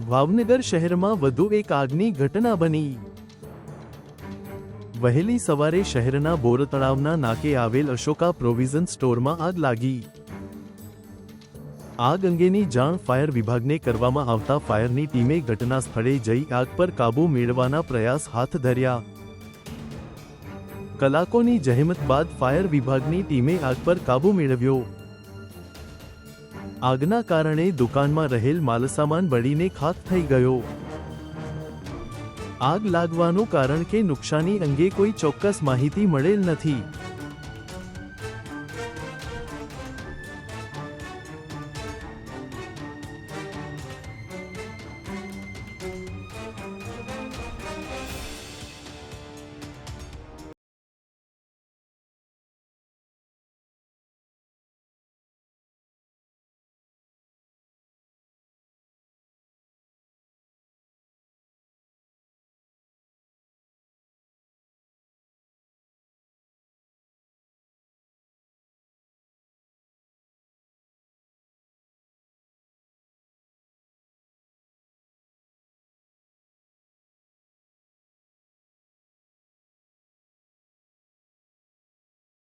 ભાવનગર શહેરમાં વધુ એક આગની ઘટના બની. વહેલી સવારે શહેરના બોર તળાવના નાકે આવેલ અશોકા પ્રોવિઝન સ્ટોરમાં આગ લાગી. આગ અંગેની જાણ ફાયર વિભાગને કરવામાં આવતા ફાયરની ટીમે ઘટના સ્થળે જઈ આગ પર કાબૂ મેળવવાના પ્રયાસ હાથ ધર્યા. કલાકોની જહેમત બાદ ફાયર વિભાગની ટીમે આગ પર કાબૂ મેળવ્યો. આગના કારણે દુકાનમાં રહેલ માલસામાન બળીને ખાક થઈ ગયો. આગ લાગવાનું કારણ કે નુકસાની અંગે કોઈ ચોક્કસ માહિતી મળેલ નથી.